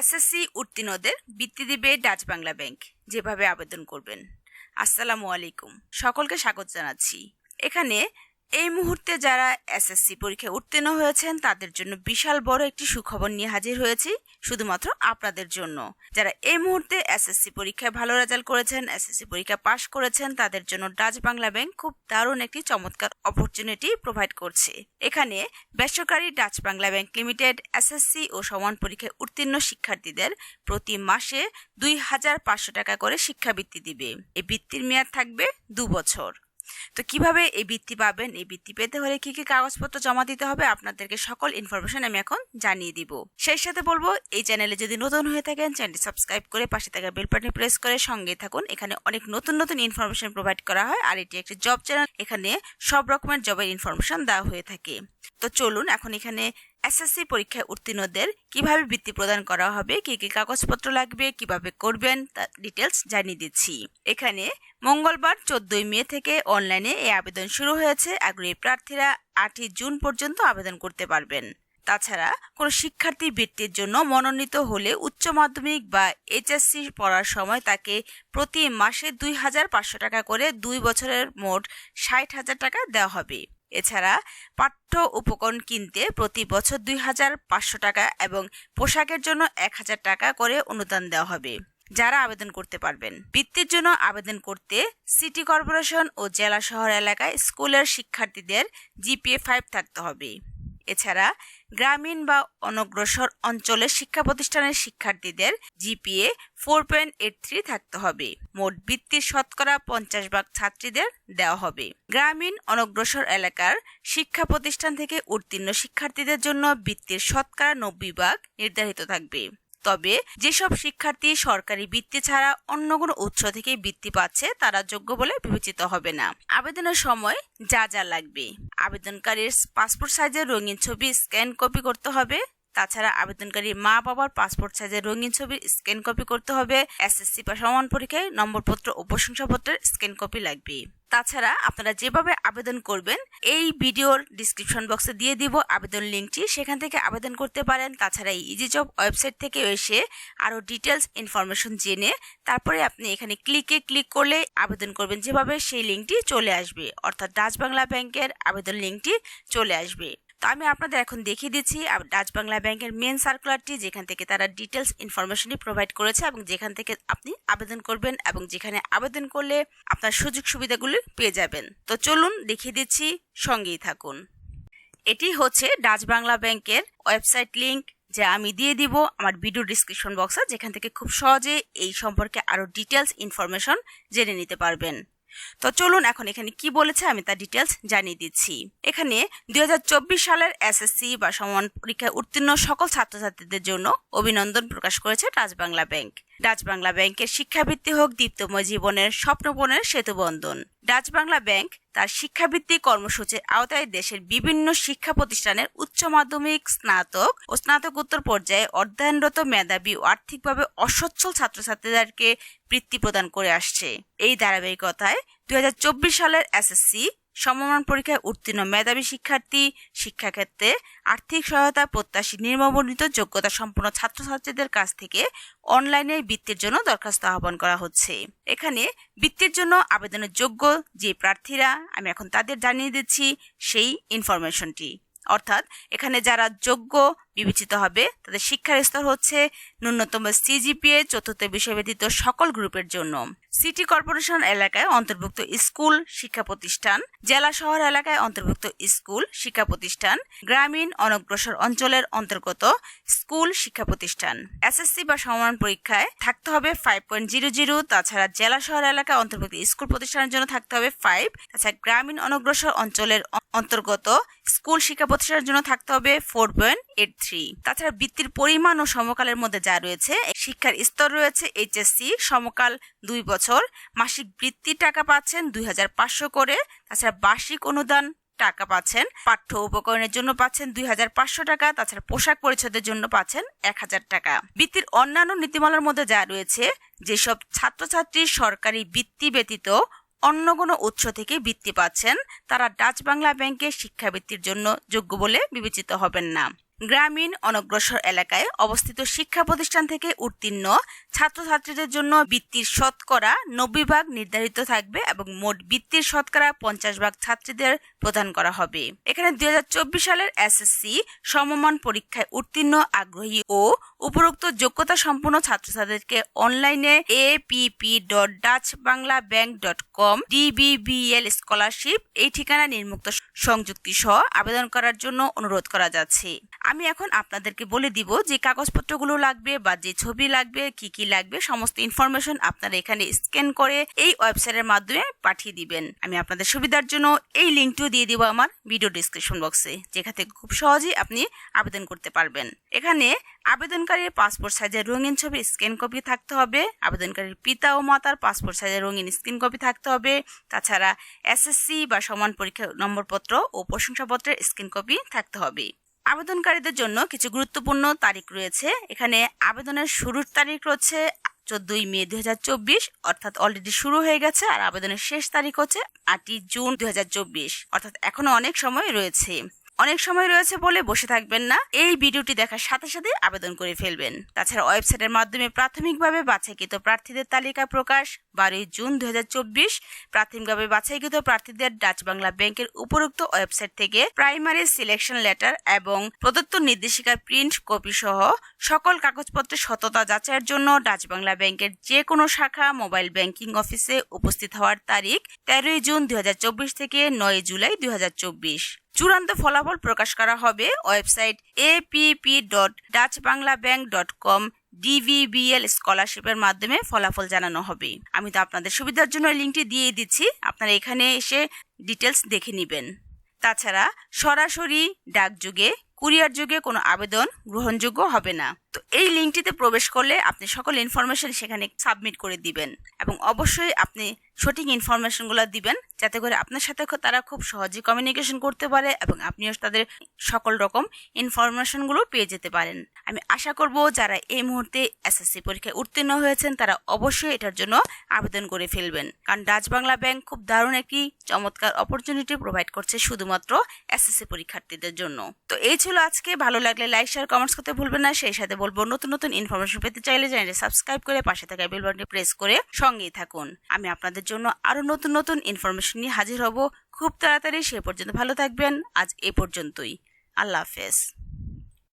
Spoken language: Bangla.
এসএসসি উত্তীর্ণদের বৃত্তি দিবে ডাচ বাংলা ব্যাংক। যেভাবে আবেদন করবেন। আসসালামু আলাইকুম। সকলকে স্বাগত জানাচ্ছি। এখানে এই মুহূর্তে যারা এসএসসি পরীক্ষায় উত্তীর্ণ হয়েছেন, তাদের জন্য বিশাল বড় একটি সুখবর নিয়ে হাজির হয়েছি, শুধুমাত্র আপনাদের জন্য। যারা এই মুহূর্তে এসএসসি পরীক্ষায় ভালো রেজাল্ট করেছেন এসএসসি পরীক্ষা পাশ করেছেন, তাদের জন্য ডাচ বাংলা ব্যাংক খুব দারুণ একটি চমৎকার অপরচুনিটি প্রোভাইড করছে। এখানে বেসরকারি Dutch Bangla bank limited SSC ও সমান পরীক্ষায় উত্তীর্ণ শিক্ষার্থীদের প্রতি মাসে দুই হাজার পাঁচশো টাকা করে শিক্ষাবৃত্তি দিবে। এই বৃত্তির মেয়াদ থাকবে দু বছর। তো কীভাবে এই বৃত্তি পাবেন? এই বৃত্তি পেতে হলে কি কি কাগজপত্র জমা দিতে হবে? আপনাদেরকে সকল ইনফরমেশন আমি এখন জানিয়ে দিব। সেই সাথে বলব, এই চ্যানেলে যদি নতুন হয়ে থাকেন চ্যানেলটি সাবস্ক্রাইব করে পাশে থাকা বেল প্রেস করে সঙ্গে থাকুন। এখানে অনেক নতুন নতুন ইনফরমেশন প্রোভাইড করা হয় আর এটি একটি জব চ্যানেল এখানে সব রকমের জবের ইনফরমেশন দেওয়া হয়ে থাকে। তো চলুন, এখন এখানে এসএসসি পরীক্ষায় উত্তীর্ণদের কীভাবে বৃত্তি প্রদান করা হবে, কি কি কাগজপত্র লাগবে, কীভাবে করবেন তার ডিটেলস জানিয়ে দিচ্ছি। এখানে মঙ্গলবার চোদ্দই মে থেকে অনলাইনে এই আবেদন শুরু হয়েছে। আগ্রহী প্রার্থীরা আটই জুন পর্যন্ত আবেদন করতে পারবেন। তাছাড়া কোনো শিক্ষার্থী বৃত্তির জন্য মনোনীত হলে উচ্চ মাধ্যমিক বা এইচএসসি পড়ার সময় তাকে প্রতি মাসে দুই হাজার পাঁচশো টাকা করে দুই বছরের মোট ষাট হাজার টাকা দেওয়া হবে। এছাড়া পাঠ্য উপকরণ কিনতে প্রতি বছর দুই হাজার পাঁচশো টাকা এবং পোশাকের জন্য এক হাজার টাকা করে অনুদান দেওয়া হবে। যারা আবেদন করতে পারবেন। বৃত্তির জন্য আবেদন করতে সিটি কর্পোরেশন ও জেলা শহর এলাকায় স্কুলের শিক্ষার্থীদের জিপিএ ফাইভ থাকতে হবে। এছাড়া গ্রামীণ বা অনগ্রসর অঞ্চলের শিক্ষা প্রতিষ্ঠানের শিক্ষার্থীদের GPA four point eight three থাকতে হবে। মোট বৃত্তির শতকরা পঞ্চাশ ভাগ ছাত্রীদের দেওয়া হবে। গ্রামীণ অনগ্রসর এলাকার শিক্ষা প্রতিষ্ঠান থেকে উত্তীর্ণ শিক্ষার্থীদের জন্য বৃত্তির শতকরা নব্বই ভাগ নির্ধারিত থাকবে। তবে যেসব শিক্ষার্থী সরকারি বৃত্তি ছাড়া অন্য কোনো উৎস থেকে বৃত্তি পাচ্ছে, তারা যোগ্য বলে বিবেচিত হবে না। আবেদনের সময় যা যা লাগবে। আবেদনকারীর পাসপোর্ট সাইজের রঙিন ছবি স্ক্যান কপি করতে হবে। তাছাড়া আবেদনকারী মা বাবার পাসপোর্ট সাইজের রঙিন ছবির স্ক্যান কপি করতে হবে। এসএসসি বা সমান পরীক্ষায় নম্বরপত্র ও প্রশংসাপত্রের স্ক্যান কপি লাগবে। তাছাড়া আপনারা যেভাবে আবেদন করবেন, এই ভিডিওর ডিসক্রিপশন বক্সে দিয়ে দিব আবেদন লিঙ্কটি। সেখান থেকে আবেদন করতে পারেন। তাছাড়া এই ইজি জব ওয়েবসাইট থেকে এসে আরও ডিটেলস ইনফরমেশন জেনে তারপরে আপনি এখানে ক্লিকে ক্লিক করলে আবেদন করবেন। যেভাবে সেই লিঙ্কটি চলে আসবে। অর্থাৎ ডাচ বাংলা ব্যাংকের আবেদন লিঙ্কটি চলে আসবে। তো আমি আপনাদের এখন দেখিয়ে দিচ্ছি ডাচ বাংলা ব্যাংকের মেন সার্কুলারটি যেখান থেকে তারা ডিটেলস ইনফরমেশনই প্রোভাইড করেছে এবং যেখান থেকে আপনি আবেদন করবেন এবং যেখানে আবেদন করলে আপনার সুযোগ সুবিধাগুলি পেয়ে যাবেন। তো চলুন দেখিয়ে দিচ্ছি, সঙ্গেই থাকুন। এটি হচ্ছে ডাচ বাংলা ব্যাংকের ওয়েবসাইট লিংক যা আমি দিয়ে দিব আমার ভিডিও ডিসক্রিপশন বক্সে যেখান থেকে খুব সহজে এই সম্পর্কে আরও ডিটেলস ইনফরমেশন জেনে নিতে পারবেন। তো চলুন এখন এখানে কি বলেছে আমি তার ডিটেলস জানিয়ে দিচ্ছি। এখানে দুই হাজার চব্বিশ সালের এসএসসি বা সমান পরীক্ষায় উত্তীর্ণ সকল ছাত্রছাত্রীদের জন্য অভিনন্দন প্রকাশ করেছে Dutch Bangla bank. Dutch Bangla ব্যাংকের শিক্ষাবৃত্তি হোক দীপ্তময় জীবনের স্বপ্নপনের সেতুবন্ধন। ডাচ বাংলা ব্যাংক তার শিক্ষাবৃত্তি কর্মসূচির আওতায় দেশের বিভিন্ন শিক্ষা প্রতিষ্ঠানের উচ্চ মাধ্যমিক, স্নাতক ও স্নাতকোত্তর পর্যায়ে অধ্যয়নরত মেধাবী ও আর্থিকভাবে অসচ্ছল ছাত্রছাত্রীদেরকে বৃত্তি প্রদান করে আসছে। এই ধারাবাহিকতায় দুই হাজার চব্বিশ সালের এসএসসি সমমান পরীক্ষায় উত্তীর্ণ মেধাবী শিক্ষার্থী, শিক্ষাক্ষেত্রে আর্থিক সহায়তা, প্রত্যাশী, নির্মবর্ণিত যোগ্যতা সম্পন্ন ছাত্রছাত্রীদের কাছ থেকে অনলাইনে বৃত্তির জন্য দরখাস্ত আহ্বান করা হচ্ছে। এখানে বৃত্তির জন্য আবেদনের যোগ্য যে প্রার্থীরা, আমি এখন তাদের জানিয়ে দিচ্ছি সেই ইনফরমেশনটি অর্থাৎ এখানে যারা যোগ্য বিবেচিত হবে। তাদের শিক্ষার স্তর হচ্ছে ন্যূনতম সিজিপিএ চতুর্থ বিষয় ব্যতীত সকল গ্রুপের জন্য। সিটি কর্পোরেশন এলাকায় অন্তর্ভুক্ত স্কুল শিক্ষা প্রতিষ্ঠান, জেলা শহর এলাকায় অন্তর্ভুক্ত স্কুল শিক্ষা প্রতিষ্ঠান, গ্রামীণ অনগ্রসর অঞ্চলের অন্তর্গত স্কুল শিক্ষা প্রতিষ্ঠান। এসএসসি বা সমান পরীক্ষায় থাকতে হবে ফাইভ পয়েন্ট জিরো জিরো তাছাড়া জেলা শহর এলাকায় অন্তর্ভুক্ত স্কুল প্রতিষ্ঠানের জন্য থাকতে হবে ফাইভ তাছাড়া গ্রামীণ অনগ্রসর অঞ্চলের অন্তর্গত স্কুল শিক্ষা প্রতিষ্ঠানের জন্য থাকতে হবে ফোর পয়েন্ট এইট থ্রি তাছাড়া বৃত্তির পরিমাণ ও সমকালের মধ্যে যা রয়েছে শিক্ষার স্তর রয়েছে এইচএসসি সমকাল দুই বছর। মাসিক বৃত্তির টাকা পাচ্ছেন দুই হাজার পাঁচশো করে। তাছাড়া বার্ষিক অনুদান টাকা পাচ্ছেন। পাঠ্য উপকরণের জন্য পাচ্ছেন দুই হাজার পাঁচশো টাকা। তাছাড়া পোশাক পরিচ্ছদের জন্য পাচ্ছেন এক হাজার টাকা। বৃত্তির অন্যান্য নীতিমালার মধ্যে যা রয়েছে, যেসব ছাত্রছাত্রী সরকারি বৃত্তি ব্যতীত অন্য কোনো উৎস থেকে বৃত্তি পাচ্ছেন, তারা ডাচ বাংলা ব্যাংকে শিক্ষাবৃত্তির জন্য যোগ্য বলে বিবেচিত হবেন না। গ্রামীণ অনগ্রসর এলাকায় অবস্থিত শিক্ষা প্রতিষ্ঠান থেকে উত্তীর্ণ ছাত্রছাত্রীদের জন্য বৃত্তির শতকরা নব্বই ভাগ নির্ধারিত থাকবে এবং মোট বৃত্তির শতকরা পঞ্চাশ ভাগ ছাত্রীদের প্রদান করা হবে। এখানে দু হাজার চব্বিশ সালের এসএসসি সমমান পরীক্ষায় উত্তীর্ণ আগ্রহী ও উপরোক্ত যোগ্যতা সম্পন্ন ছাত্রছাত্রীদেরকে অনলাইনে A P P dot Dutch Bangla bank dot com DBBL scholarship এই ঠিকানা নির্মুক্ত সংযুক্তি সহ আবেদন করার জন্য অনুরোধ করা যাচ্ছে। আমি এখন আপনাদেরকে বলে দিব যে কাগজপত্রগুলো লাগবে বা যে ছবি লাগবে, কি কি লাগবে, সমস্ত ইনফরমেশন আপনারা এখানে স্ক্যান করে এই ওয়েবসাইটের মাধ্যমে পাঠিয়ে দিবেন। আমি আপনাদের সুবিধার জন্য এই লিঙ্কটিও দিয়ে দিব আমার ভিডিও ডিসক্রিপশন বক্সে যেখান থেকে খুব সহজেই আপনি আবেদন করতে পারবেন। এখানে আবেদনকারীর পাসপোর্ট সাইজের রঙিন ছবি স্ক্যান কপি থাকতে হবে, আবেদনকারীর পিতা ও মাতার পাসপোর্ট সাইজের রঙিন স্ক্যান কপি থাকতে হবে, তাছাড়া এসএসসি বা সমান পরীক্ষা নম্বরপত্র ও প্রশংসাপত্রের স্ক্যান কপি থাকতে হবে। আবেদনকারীদের জন্য কিছু গুরুত্বপূর্ণ তারিখ রয়েছে। এখানে আবেদনের শুরুর তারিখ রয়েছে চোদ্দই মে দুই হাজার চব্বিশ, অর্থাৎ অলরেডি শুরু হয়ে গেছে আর আবেদনের শেষ তারিখ হচ্ছে আটই জুন দুই হাজার চব্বিশ, অর্থাৎ এখনও অনেক সময় রয়েছে। অনেক সময় রয়েছে বলে বসে থাকবেন না। এই ভিডিওটি দেখার সাথে সাথে আবেদন করে ফেলবেন। তাছাড়া ওয়েবসাইটের মাধ্যমে প্রাথমিকভাবে বাছাইকৃত প্রার্থীদের তালিকা প্রকাশ, বারোই জুন দু হাজার চব্বিশ। প্রাথমিকভাবে বাছাইকৃত প্রার্থীদের ডাচ বাংলা ব্যাংকের উপরোক্ত ওয়েবসাইট থেকে প্রাইমারি সিলেকশন লেটার এবং প্রদত্ত নির্দেশিকার প্রিন্ট কপি সহ সকল কাগজপত্রের সততা যাচাইয়ের জন্য ডাচ বাংলা ব্যাংকের যে কোনো শাখা মোবাইল ব্যাংকিং অফিসে উপস্থিত হওয়ার তারিখ তেরোই জুন দুই হাজার চব্বিশ থেকে নয় জুলাই দুই হাজার চব্বিশ। চূড়ান্ত ফলাফল প্রকাশ করা হবে website A P P dot Dutch Bangla bank dot com DVBL স্কলারশিপের মাধ্যমে ফলাফল জানানো হবে। আমি তো আপনাদের সুবিধার জন্য লিঙ্কটি দিয়ে দিচ্ছি। আপনারা এখানে এসে ডিটেলস দেখে নেবেন। তাছাড়া সরাসরি ডাকযোগে কুরিয়ার যুগে কোনো আবেদন গ্রহণযোগ্য হবে না। তো এই লিঙ্কটিতে প্রবেশ করলে আপনি সকল ইনফরমেশন সেখানে সাবমিট করে দিবেন এবং অবশ্যই আপনি সঠিক ইনফরমেশনগুলো দিবেন যাতে করে আপনার সাথে তারা খুব সহজে কমিউনিকেশন করতে পারে এবং আপনিও তাদের সকল রকম ইনফরমেশনগুলো পেয়ে যেতে পারেন। আমি আশা করব যারা এই মুহূর্তে এসএসসি পরীক্ষায় উত্তীর্ণ হয়েছেন, তারা অবশ্যই এটার জন্য আবেদন করে ফেলবেন। কারণ ডাচ বাংলা ব্যাংক খুব দারুণ একটি চমৎকার অপরচুনিটি প্রোভাইড করছে শুধুমাত্র এসএসসি পরীক্ষার্থীদের জন্য। তো এই ছিল আজকে। ভালো লাগলে লাইক শেয়ার কমেন্টস করতে ভুলবেন না। সেই সাথে বলব, নতুন নতুন ইনফরমেশন পেতে চাইলে চ্যানেলটি সাবস্ক্রাইব করে পাশে থাকা বেল বাটনটি প্রেস করে সঙ্গেই থাকুন। আমি আপনাদের জন্য আরও নতুন নতুন ইনফরমেশন নিয়ে হাজির হব। খুব তাড়াতাড়ি সে পর্যন্ত ভালো থাকবেন। আজ এ পর্যন্তই। আল্লাহ হাফেজ।